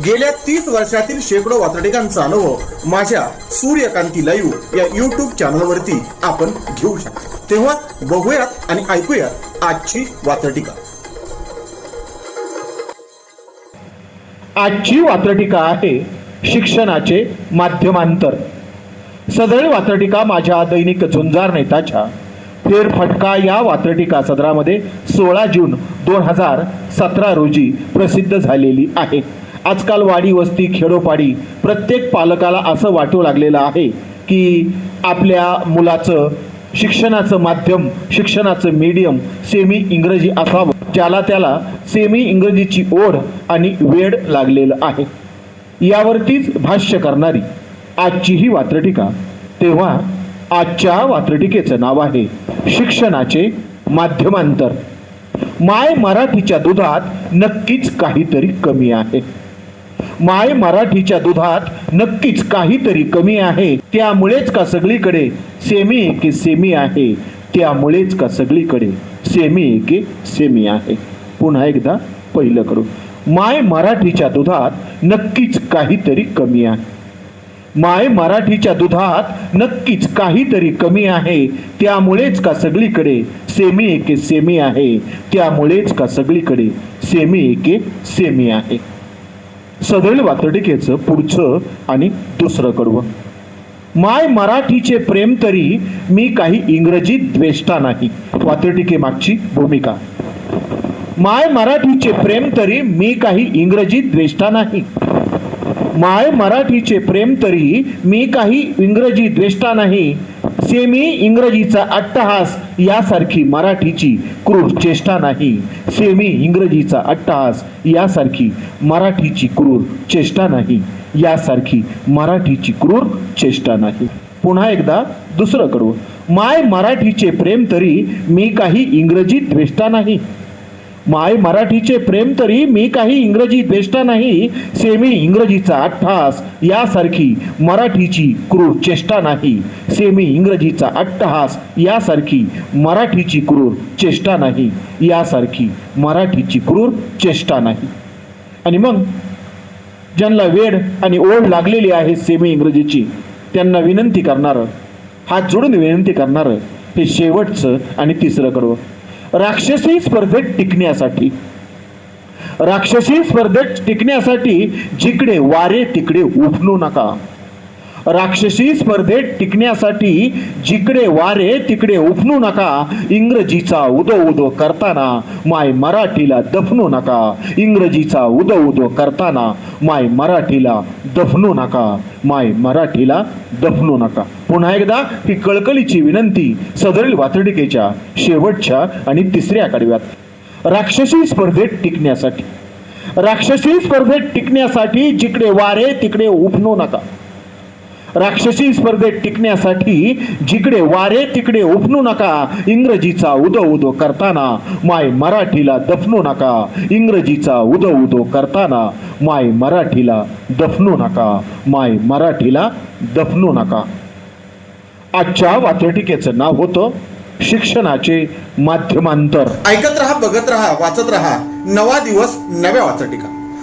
गेल्या तीस वर्षातील शेकडो वातडिकांचा अनुभव माझ्या सूर्यकांती लाईव्ह या युट्यूब चॅनलवरती आपण घेऊ शकतो. तेव्हा बघूयात आणि ऐकूयात आजची वातडिका आजची वात्रटिका आहे शिक्षणाचे माध्यमांतर. सदळ वात्रटिका माझ्या दैनिक झुंजार नेताच्या. फेरफटका या वात्रटिका सदरामध्ये सोळा जून दोन हजार सतरा रोजी प्रसिद्ध झालेली आहे. आजकाल वाडी वस्ती खेडोपाडी प्रत्येक पालकाला असं वाटू लागलेलं आहे की आपल्या मुलाचं शिक्षणाचं माध्यम शिक्षणाचं मीडियम सेमी इंग्रजी असावं. ज्याला त्याला सेमी इंग्रजीची ओढ आणि वेड लागलेलं आहे. यावरतीच भाष्य करणारी आजची ही वात्रटिका तेव्हा आजच्या वात्रटिकेचं नाव आहे शिक्षणाचे माध्यमांतर. माय मराठीच्या दुधात नक्कीच काहीतरी कमी आहे. माय मराठीच्या दुधात नक्कीच काहीतरी कमी आहे. त्यामुळेच का सगळीकडे सेमी एके सेमी आहे? त्यामुळेच का सगळीकडे सेमी एके सेमी आहे? पुन्हा एकदा पहिलं करू. माय मराठीच्या दुधात नक्कीच काहीतरी कमी आहे. माय मराठीच्या दुधात नक्कीच काहीतरी कमी आहे. त्यामुळेच का सगळीकडे सेमी एके सेमी आहे? त्यामुळेच का सगळीकडे सेमी एके सेमी आहे? सदैल वातडिकेचं पुढचं आणि दुसरं कडवं. माय मराठीचे प्रेम तरी मी काही इंग्रजी द्वेष्टा नाही. वातडिके मागची भूमिका. माय मराठीचे प्रेम तरी मी काही इंग्रजी द्वेष्टा नाही. माय मराठीचे प्रेम तरी मी काही इंग्रजी द्वेष्टा नाही. सेमी इंग्रजीचा अट्टहास यासारखी मराठीची क्रूर चेष्टा नाही. सेमी इंग्रजीचा अट्टहास यासारखी मराठीची क्रूर चेष्टा नाही. यासारखी मराठीची क्रूर चेष्टा नाही. पुन्हा एकदा दुसरं कडू माय मराठीचे प्रेम तरी मी काही इंग्रजी द्वेष्टा नाही. माय मराठीचे प्रेम तरी मी काही इंग्रजी बेष्टा नाही सेमी इंग्रजीचा अट्टहास यासारखी मराठीची क्रूर चेष्टा नाही सेमी इंग्रजीचा अट्टहास यासारखी मराठीची क्रूर चेष्टा नाही यासारखी मराठीची क्रूर चेष्टा नाही. आणि मग ज्यांना वेड आणि ओढ लागलेली आहे सेमी इंग्रजीची त्यांना विनंती करणारं हात जोडून विनंती करणारं हे शेवटचं आणि तिसरं कडवं. राक्षसी स्पर्धेत टिकण्यासाठी. राक्षसी स्पर्धेत टिकण्यासाठी जिकडे वारे तिकडे उठणू नका. राक्षसी स्पर्धेत टिकण्यासाठी जिकडे वारे तिकडे उफणू नका. इंग्रजीचा उदो उदो करताना माय मराठीला दफनू नका. इंग्रजीचा उदो उदो करताना माय मराठीला दफनू नका. माय मराठीला दफनू नका. पुन्हा एकदा ही कळकळीची विनंती सदरील वातडिकेच्या शेवटच्या आणि तिसऱ्या कडव्यात राक्षसी स्पर्धेत टिकण्यासाठी. राक्षसी स्पर्धेत टिकण्यासाठी जिकडे वारे तिकडे उफनू नका. राक्षसी स्पर्धेत टिकण्यासाठी जिकडे वारे तिकडे उपनू नका. इंग्रजीचा उदो उदो करताना माय मराठीला दफनू नका. इंग्रजीचा उदो उदो करताना माय मराठीला दफनू नका. माय मराठीला दफनू नका. आजच्या वात्रटिकेचं नाव होतं शिक्षणाचे माध्यमांतर. ऐकत रहा बघत रहा वाचत रहा. नवा दिवस नव्या वाचटिका.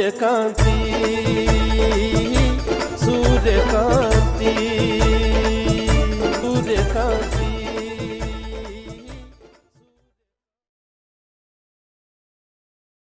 सूर्यकांती सूर्यकांती